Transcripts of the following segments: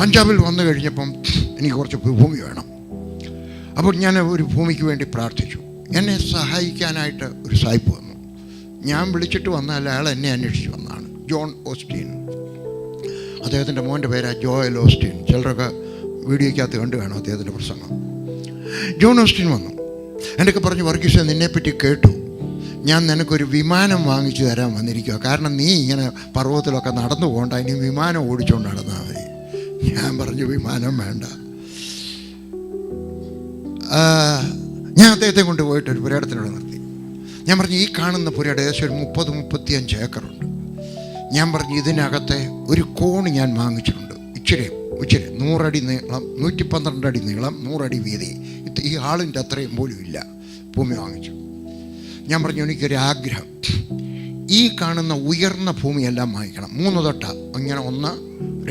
പഞ്ചാബിൽ വന്നു കഴിഞ്ഞപ്പം എനിക്ക് കുറച്ച് ഭൂമി വേണം. അപ്പോൾ ഞാൻ ഒരു ഭൂമിക്ക് വേണ്ടി പ്രാർത്ഥിച്ചു. എന്നെ സഹായിക്കാനായിട്ട് ഒരു സായിപ്പ് വന്നു. ഞാൻ വിളിച്ചിട്ട് വന്നാൽ അയാൾ എന്നെ അന്വേഷിച്ച് വന്നതാണ്. John Osteen. അദ്ദേഹത്തിന്റെ മോന്റെ പേരാ ജോയൽ ഓസ്റ്റീൻ. ചിലരൊക്കെ വീഡിയോയ്ക്കകത്ത് കണ്ടു കാണും അദ്ദേഹത്തിന്റെ പ്രസംഗം. ജോൺ ഓസ്റ്റീൻ വന്നു. എന്നൊക്കെ പറഞ്ഞു വർഗീസ് നിന്നെപ്പറ്റി കേട്ടു. ഞാൻ നിനക്കൊരു വിമാനം വാങ്ങിച്ചു തരാൻ വന്നിരിക്കുക കാരണം നീ ഇങ്ങനെ പർവതത്തിലൊക്കെ നടന്നു പോകണ്ട ഇനി വിമാനം ഓടിച്ചുകൊണ്ട് നടന്നാൽ മതി. ഞാൻ പറഞ്ഞു വിമാനം വേണ്ട. ഞാൻ അദ്ദേഹത്തെ കൊണ്ടുപോയിട്ട് ഒരു പുരയിടത്തിലൂടെ നിർത്തി. ഞാൻ പറഞ്ഞു ഈ കാണുന്ന പുരയുടെ ഏകദേശം ഒരു മുപ്പത് മുപ്പത്തി അഞ്ച് ഏക്കറുണ്ട്. ഞാൻ പറഞ്ഞു ഇതിനകത്തെ ഒരു കോൺ ഞാൻ വാങ്ങിച്ചിട്ടുണ്ട്. ഇച്ചിരി ഇച്ചിരി നൂറടി നീളം നൂറ്റി പന്ത്രണ്ട് അടി നീളം നൂറടി വീതി. ഈ ആളിന്റെ അത്രയും പോലും ഇല്ല. ഭൂമി വാങ്ങിച്ചു. ഞാൻ പറഞ്ഞു എനിക്കൊരു ആഗ്രഹം ഈ കാണുന്ന ഉയർന്ന ഭൂമിയെല്ലാം വാങ്ങിക്കണം. മൂന്ന് തൊട്ട. ഇങ്ങനെ ഒന്ന്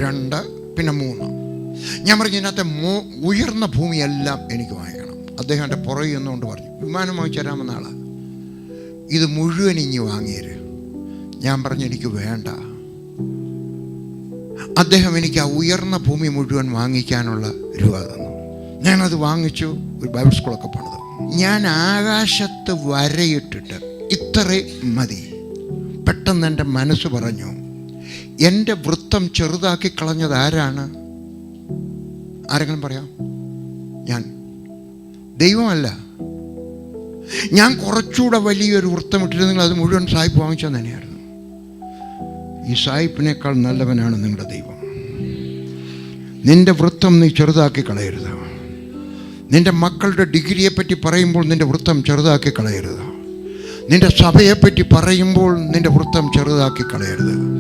രണ്ട് പിന്നെ മൂന്ന്. ഞാൻ പറഞ്ഞു ഇതിനകത്തെ മൂ ഉയർന്ന ഭൂമിയെല്ലാം എനിക്ക് വാങ്ങിക്കണം. അദ്ദേഹം എന്റെ പുറകെ നിന്നുകൊണ്ട് പറഞ്ഞു വിമാനം വാങ്ങിച്ചു തരാമെന്ന ആളാണ് ഇത് മുഴുവൻ ഇനി വാങ്ങിയര്. ഞാൻ പറഞ്ഞു എനിക്ക് വേണ്ട. അദ്ദേഹം എനിക്ക് ആ ഉയർന്ന ഭൂമി മുഴുവൻ വാങ്ങിക്കാനുള്ള രൂപ തന്നു. ഞാനത് വാങ്ങിച്ചു ഒരു ബൈബിൾ സ്കൂളൊക്കെ പണിത്. ഞാൻ ആകാശത്ത് വരയിട്ടിട്ട് ഇത്രയും മതി. പെട്ടെന്ന് എന്റെ മനസ്സ് പറഞ്ഞു എന്റെ വൃത്തം ചെറുതാക്കി കളഞ്ഞത് ആരാണ്? ആരെങ്കിലും പറയാം? ഞാൻ. ദൈവമല്ല. ഞാൻ കുറച്ചുകൂടെ വലിയൊരു വൃത്തം ഇട്ടിരുന്നെങ്കിൽ അത് മുഴുവൻ സായിപ്പ് വാങ്ങിച്ചാൽ തന്നെയായിരുന്നു. ഈ സായിപ്പിനേക്കാൾ നല്ലവനാണ് നിങ്ങളുടെ ദൈവം. നിന്റെ വൃത്തം നീ ചെറുതാക്കി കളയരുത്. നിന്റെ മക്കളുടെ ഡിഗ്രിയെ പറ്റി പറയുമ്പോൾ നിന്റെ വൃത്തം ചെറുതാക്കി കളയരുത്. നിന്റെ സഭയെപ്പറ്റി പറയുമ്പോൾ നിന്റെ വൃത്തം ചെറുതാക്കി കളയരുത്.